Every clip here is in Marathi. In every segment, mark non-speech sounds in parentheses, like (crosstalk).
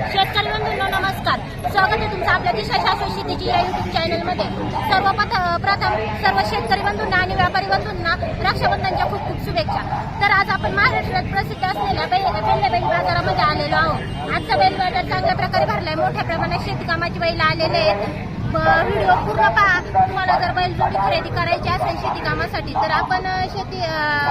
शेतकरी बंधूंनो नमस्कार. स्वागत आहे तुमचं आपल्या दिशा शाश्वत शेतीची या युट्यूब चॅनलमध्ये सर्व प्रथम सर्व शेतकरी बंधूंना आणि व्यापारी बंधूंना रक्षाबंधनच्या खूप खूप शुभेच्छा. तर आज आपण महाराष्ट्रात प्रसिद्ध असलेल्या बैल बाजारामध्ये आलेलो आहोत. आजचा बैल बाजार चांगल्या प्रकारे भरलाय. मोठ्या प्रमाणात शेतकामाची बैल आलेले आहेत. व्हिडिओ पूर्ण पहा. तुम्हाला जर बैलजोडी खरेदी करायची असेल शेती कामासाठी तर आपण शेती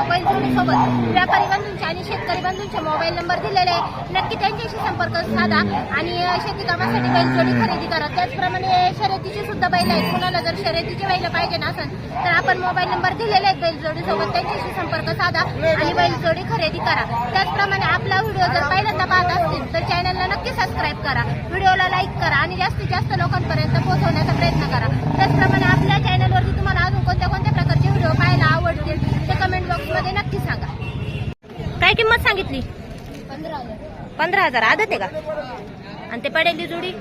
बैलजोडीसोबत व्यापारी बंधूंचे आणि शेतकरी बंधूंचे मोबाईल नंबर दिलेले आहे. नक्की त्यांच्याशी संपर्क साधा आणि शेती कामासाठी बैलजोडी खरेदी करा. त्याचप्रमाणे शर्यतीची सुद्धा बैल आहेत. कुणाला जर शर्यतीची बैल पाहिजे नसेल तर आपण मोबाईल नंबर दिलेले आहेत बैलजोडीसोबत. त्यांच्याशी संपर्क साधा आणि बैलजोडी खरेदी करा. त्याचप्रमाणे आपला व्हिडिओ जर पहिल्यांदा पाहत असतील तर चॅनलला नक्की सबस्क्राईब करा. व्हिडिओला लाईक करा आणि जास्तीत जास्त लोकांपर्यंत पोहोचवण्याचा प्रयत्न करा. त्याचप्रमाणे आपल्या चॅनलवरती तुम्हाला अजून कोणत्या कोणत्या प्रकारचे व्हिडिओ पाहायला आवडतील ते कमेंट बॉक्समध्ये नक्की सांगा. काय किंमत सांगितली? पंधरा हजार. आदत आहे का? आणि ते पडेली जोडी?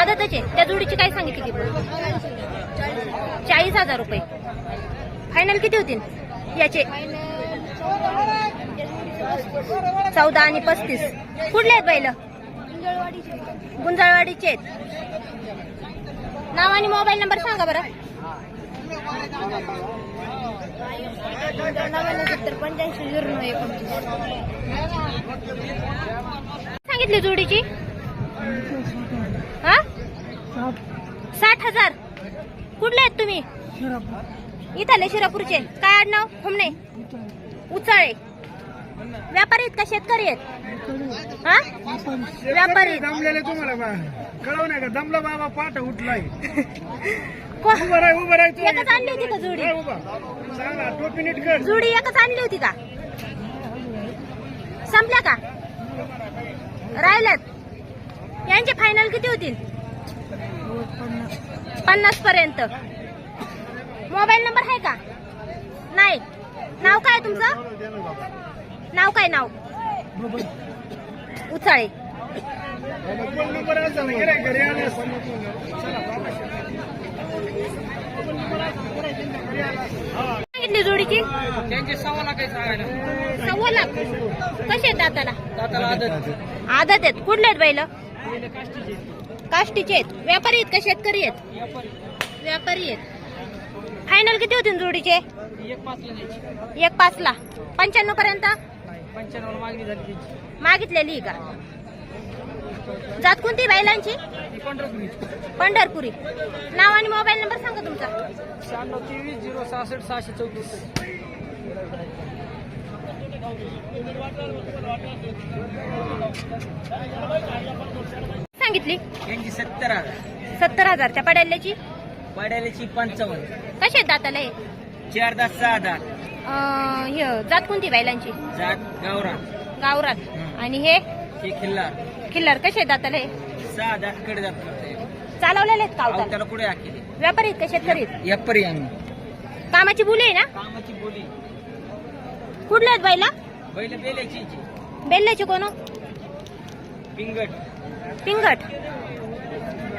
आदतच आहे. त्या जोडीची काय सांगितली किंमत चाळीस हजार रुपये. फायनल किती होतील? याचे? चौदा आणि पस्तीस. कुठले आहेत बैल? गुंजळवाडीचे. आहेत नाव आणि मोबाईल नंबर सांगा बरं. पंच्याऐंशी झिरो एकोणतीस सांगितली जोडीची? हा? साठ हजार. कुठले आहेत तुम्ही? इथले शिरापूरचे. काय आडनाव? खुमणे. उचाळे. व्यापारी आहेत का? शेतकरी आहेत? हा? व्यापारी. दमलेले तुम्हाला बा. कळव नाही का? दमला बाबा पाठ उठलाय. (laughs) को- उभं राह उभं राह तू. एकच आणली होती का जोडी? राह उभा. सांगा टोपी नीट कर. जोडी एकच आणली होती का? संपल्या का? राहिल्यात. यांचे फायनल किती होतील? पन्नास पर्यंत. मोबाईल नंबर आहे का? नाही. नाव काय तुमचं? नाव काय नाव? उचाळे. सांगितली जोडीची? त्यांचे सव्वा लाख सव्वा लाख? कसे आहेत दाताला? दाताला आदत. आदत आहेत. कुठले आहेत बैल? काष्टीचे आहेत. व्यापारी आहेत का शेतकरी आहेत? व्यापारी. आहेत. फायनल किती होतील जोडीचे? एक पाचला द्यायची एक पाच ला पंच्याण्णव पर्यंत? पंच्याण्णव मागणी झाली त्यांची. मागितलेली का? जात कोणती बैलांची ती पंढरपूर. नाव आणि मोबाईल नंबर सांगा तुमचा. शहाण्णव तेवीस झिरो सहासष्ट सहाशे चौतीस. सांगितली. यांची सत्तर हजार. सत्तर हजारच्या पड्याल्याची पाड्याल्याची पंचावन्न. कशी आहेत दाताला हे? चार दहा सहा अं, हे जात कोणती बैलांची जात गावरा गावरात. आणि हे हे खिल्ला किल्लर कसे दाताला? हे कडे जात चालवलेले आहेत का अवतार? त्याला आखिले? व्यापारी आहेत का शेतकरी आहेत? कामाची बोली आहे ना? कामाची बोली. कुठले आहेत बैला? बैल बेल्याची बेल्ल्याची कोण? पिंगट. पिंगट.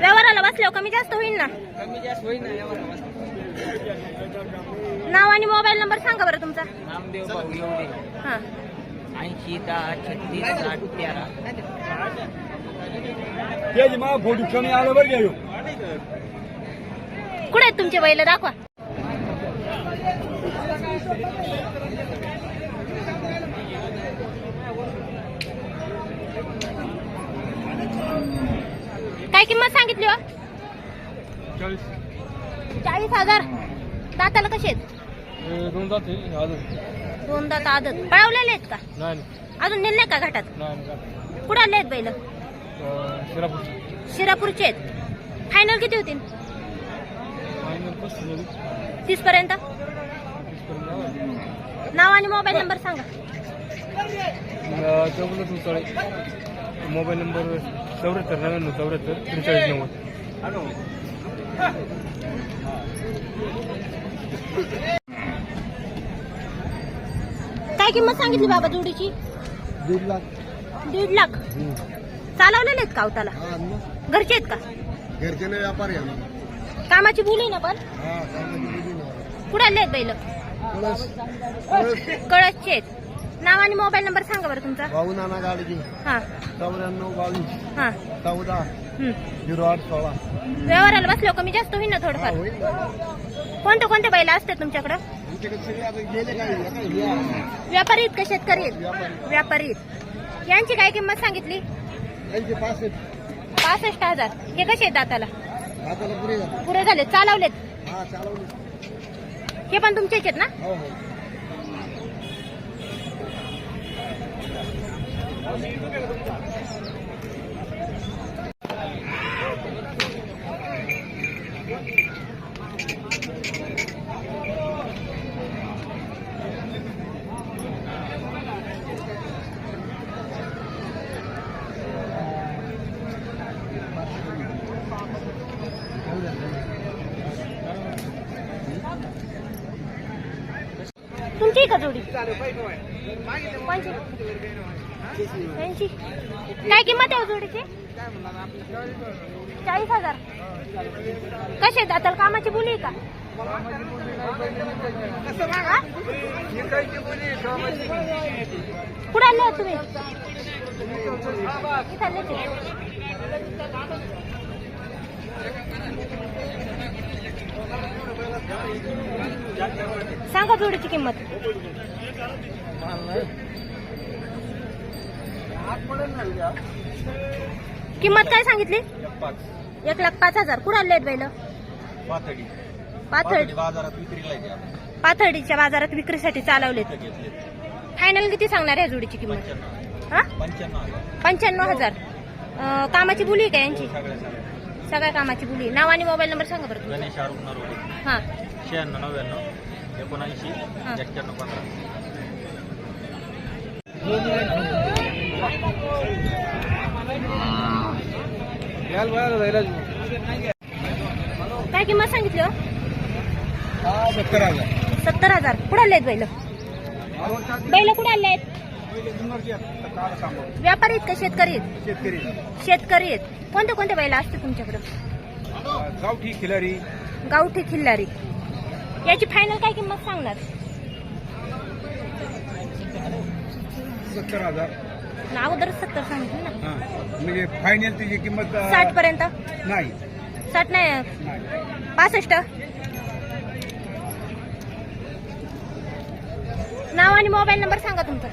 व्यवहाराला बसल्यावर कमी जास्त होईल ना? कमी जास्त होईना यावर नाव आणि मोबाईल नंबर सांगा बरं तुमचा. नामदेव भाऊ हा. ऐंशी दहा छत्तीस साठ तेरा. त्याची मा फोटो कमी आलं बरं घ्या कुठे आहेत तुमचे बैल? दाखवा. काय किंमत सांगितली हो? चाळीस. हजार. दाताला कसे आहेत? दोन जाते अजून. दोन दात आदत. पळवलेले आहेत का? नाही अजून नेले का घाटात? नाही कुठे आले आहेत बैल? शिरापूर शिरापूरचे. आहेत. फायनल किती होतील? तीस पर्यंत? नाव आणि मोबाईल नंबर सांगा. मोबाईल नंबर चौऱ्याहत्तर नव्याण्णव चौऱ्याहत्तर त्रेचाळीस नव्वद. काय किंमत सांगितली बाबा जोडीची? दीड लाख. दीड लाख. चालवलेले आहेत का अवताला घरचे आहेत का? घरचे व्यापारी आहे कामाची बोली ना पण? हा कुठे आले आहेत बैल? कळस. (laughs) कळसचे आहेत. नाव आणि मोबाईल नंबर सांगा बरं तुमचा. भाऊ नाना गाडगे. हा. चौऱ्याण्णव बावीस. हा. चौदा. झिरो आठ सोळा. व्यवहाराला बसलो कमी जास्त होईल ना हा, थोडंफार होईल कोणते कोणते बैल असतात तुमच्याकडं? व्यापारी आहेत का शेतकरी? आहेत व्यापारी. आहेत यांची काय किंमत सांगितली? पासष्ट हजार. हे कसे आहेत दाताला? पुरे झाले चालवलेत. हे पण तुमचेच आहेत ना? हो का जोडी? कोणची काय किंमत आहे हो जोडीची? चाळीस हजार. कसे आहेत? कामाची बोली आहे का? कुठे आले हो तुम्ही? इथं सांगा जोडीची किंमत. किंमत काय सांगितली? एक लाख पाच हजार. कुठं आले आहेत बैल? पातळी पाथर्डी. बाजारात विक्रीला आहे. पाथर्डीच्या बाजारात विक्रीसाठी चालवलेत. घेतले फायनल किती सांगणार आहे जोडीची किंमत? हा? पंच्याण्णव हजार. पंच्याण्णव हजार. अं, कामाची बोली आहे का यांची? सगळ्या सगळ्या. सगळ्या कामाची बोली नाव आणि मोबाईल नंबर सांगा बरं तुमचा. गणेश आरुण नरोडे. हा. शहाण्णव नव्याण्णव एकोणऐंशी. एक्क्याण्णव पंधरा. काय किंमत सांगितली हो? सत्तर हजार. सत्तर हजार कुठं आले आहेत बैल? बैल कुठे आले आहेत व्यापारी आहेत का शेतकरी आहेत? शेतकरी शेतकरी आहेत. कोणते कोणते बैल असते तुमच्याकडं? गावठी खिलारी. गावठी खिल्लारी. याची फायनल काय किंमत सांगणार? सत्तर हजार. ना अगोदरच सत्तर सांगितलं ना. हा. म्हणजे फायनल त्याची किंमत अं, साठ पर्यंत? नाही. साठ नाही नाही पासष्ट. नाव आणि मोबाईल नंबर सांगा तुमचा.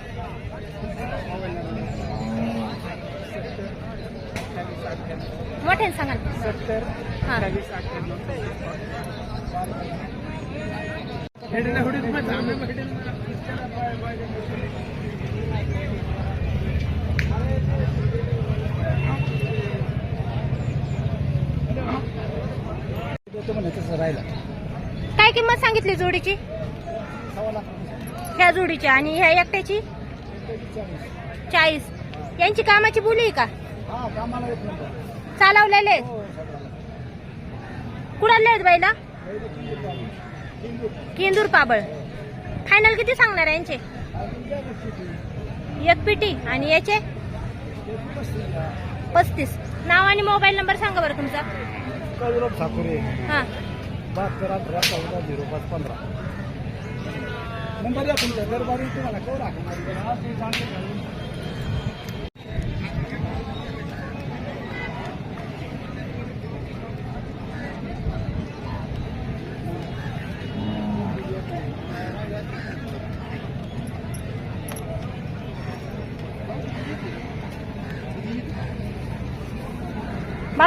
मोठ्याने सांगा ना. सत्तर हा. राहिला काय किंमत सांगितली जोडीची? ह्या जोडीची आणि ह्या एकट्याची? चाळीस. यांची कामाची बोली का? चालवलेले कुडाले आहेत बाईला? केंदूर पाबळ. फायनल किती सांगणार आहे यांचे? एक पिटी. आणि याचे? पस्तीस. नाव आणि मोबाईल नंबर सांगा बरं तुमचा. हा. बहात्तर अठरा चौदा झिरो पाच पंधरा. नंबर या दरबारी तुम्हाला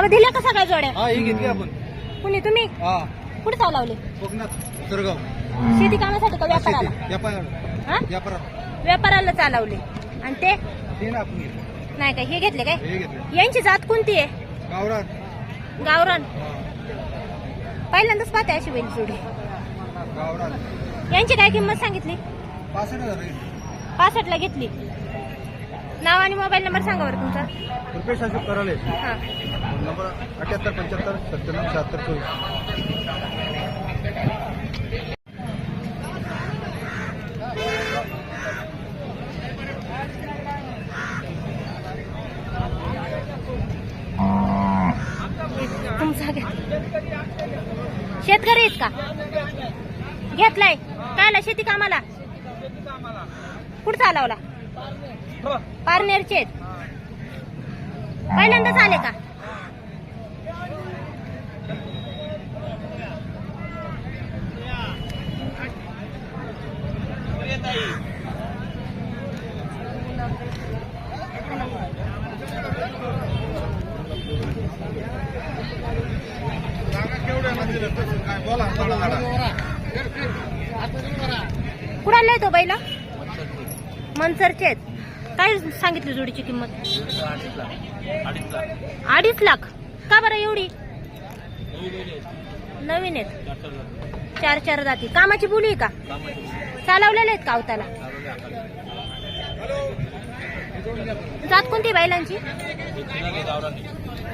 बाबा दिल्या का सगळ्या जोड्या? हा ही घेतली आपण. कुणी तुम्ही? हा. कुठे चालवले कोकणात सरगाव शेती कामासाठी का व्यापाराला? व्यापार हा? व्यापाराला. चालवले. आणि ते? ते ना आपण घेतलं. नाही का हे घेतले काय? हे घेतलं. यांची जात कोणती आहे? गावरात गावरान. पहिल्यांदाच पाहते अशी बैल जोडी. गावरात यांची काय किंमत सांगितली? पासष्ट हजार आहे. पासष्टला घेतली. नाव आणि मोबाईल नंबर सांगा बरं तुमचा. रुपेश अशोक कराले हा. नंबर अठ्याहत्तर पंच्याहत्तर सत्त्याण्णव शहात्तर चोवीस. शेतकरी आहेत का? घेतलाय. कायला? शेती कामाला? कुठचा लावला पारनेरचे पहिल्यांदाच आले का? कुणाला तो बैला? मनसरचे आहेत. काय सांगितली जोडीची किंमत? अडीच लाख. का बरं एवढी? नवीन आहेत. चार चार जाती. कामाची बोली आहे का? चालवलेले आहेत का अवताला? जात कोणती बैलांची?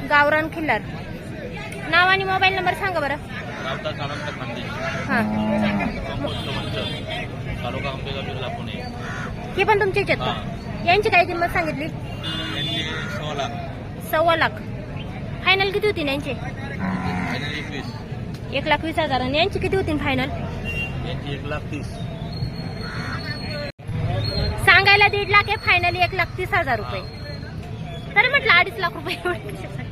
गावरान खिल्लार. नाव आणि मोबाईल नंबर सांगा बरं. हा. पुणे. तुमचीच आहेत यांची काय किंमत सांगितली? सव्वा लाख. फायनल किती होती यांची? एक लाख वीस हजार आणि यांची किती होती फायनल यांची एक लाख तीस. दीड लाख आहे फायनली एक लाख तीस हजार रुपये तर म्हटलं अडीच लाख रुपये?